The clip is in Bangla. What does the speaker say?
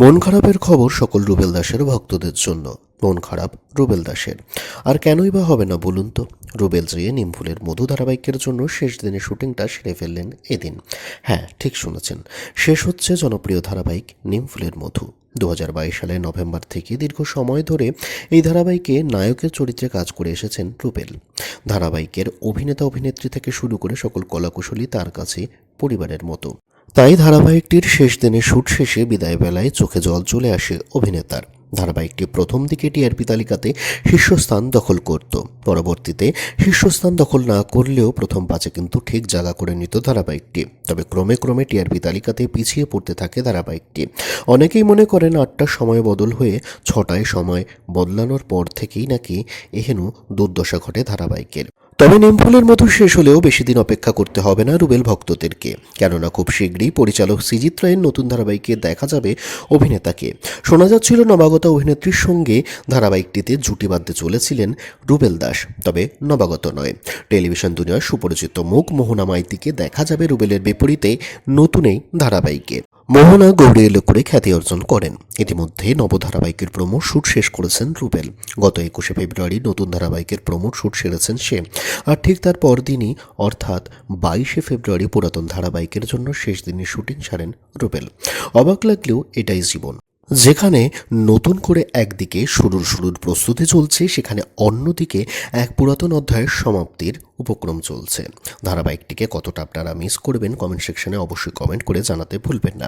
মন খারাপের খবর সকল রুবেল দাসের ভক্তদের জন্য। মন খারাপ রুবেল দাসের। আর কেনই বা হবে না বলুন তো? রুবেল যে নিমফুলের মধু ধারাবাহিকের জন্য শেষ দিনে শুটিংটা সেরে ফেললেন এদিন। হ্যাঁ ঠিক শুনেছেন। শেষ হচ্ছে জনপ্রিয় ধারাবাহিক নিমফুলের মধু। দু হাজার বাইশ সালের নভেম্বর থেকে দীর্ঘ সময় ধরে এই ধারাবাহিকে নায়কের চরিত্রে কাজ করে এসেছেন রুবেল। ধারাবাহিকের অভিনেতা অভিনেত্রী থেকে শুরু করে সকল কলাকুশলী তার কাছে পরিবারের মতো। তাই ধারাবাহিকটির শেষ দিনে শুট শেষে বিদায় বেলায় চোখে জল চলে আসে অভিনেতার। ধারাবাহিকটি প্রথম দিকে টিআরপি তালিকাতে শীর্ষস্থান দখল করত। পরবর্তীতে শীর্ষস্থান দখল না করলেও প্রথম পাঁচে কিন্তু ঠিক জায়গা করে নিত ধারাবাহিকটি। তবে ক্রমে ক্রমে টিআরপি তালিকাতে পিছিয়ে পড়তে থাকে ধারাবাহিকটি। অনেকেই মনে করেন আটটার সময় বদল হয়ে ছটায় সময় বদলানোর পর থেকেই নাকি এহেন দুর্দশা ঘটে ধারাবাহিকের। তবে নিমফুলের মতো শেষ হলেও বেশি দিন অপেক্ষা করতে হবে না রুবেল ভক্তদেরকে। কেননা খুব শীঘ্রই পরিচালক সিজিত রায়ের নতুন ধারাবাহিকে দেখা যাবে অভিনেতাকে। শোনা যাচ্ছিল নবাগত অভিনেত্রীর সঙ্গে ধারাবাহিকটিতে জুটি বাঁধতে চলেছিলেন রুবেল দাস। তবে নবাগত নয়। টেলিভিশন দুনিয়ার সুপরিচিত মুখ মোহনা মাইতিকে দেখা যাবে রুবেলের বিপরীতে নতুন এই ধারাবাহিকে। মোহনা এলো করে খ্যাতি অর্জন করেন। ইতিমধ্যে নবধারাবাহিকের প্রমো শুট শেষ করেছেন রুবেল। গত একুশে ফেব্রুয়ারি নতুন ধারাবাহিকের প্রমো শুট সেরেছেন সে। আর ঠিক তার পরদিনই, অর্থাৎ বাইশে ফেব্রুয়ারি পুরাতন ধারাবাহিকের জন্য শেষ দিনের শুটিং সারেন রুবেল। অবাক লাগলেও এটাই জীবন। যেখানে নতুন করে একদিকে শুরুর শুরুর প্রস্তুতি চলছে, সেখানে অন্যদিকে এক পুরাতন অধ্যায়ের সমাপ্তির উপক্রম চলছে। ধারাবাহিকটিকে কতটা আপনারা মিস করবেন কমেন্ট সেকশনে অবশ্যই কমেন্ট করে জানাতে ভুলবেন না।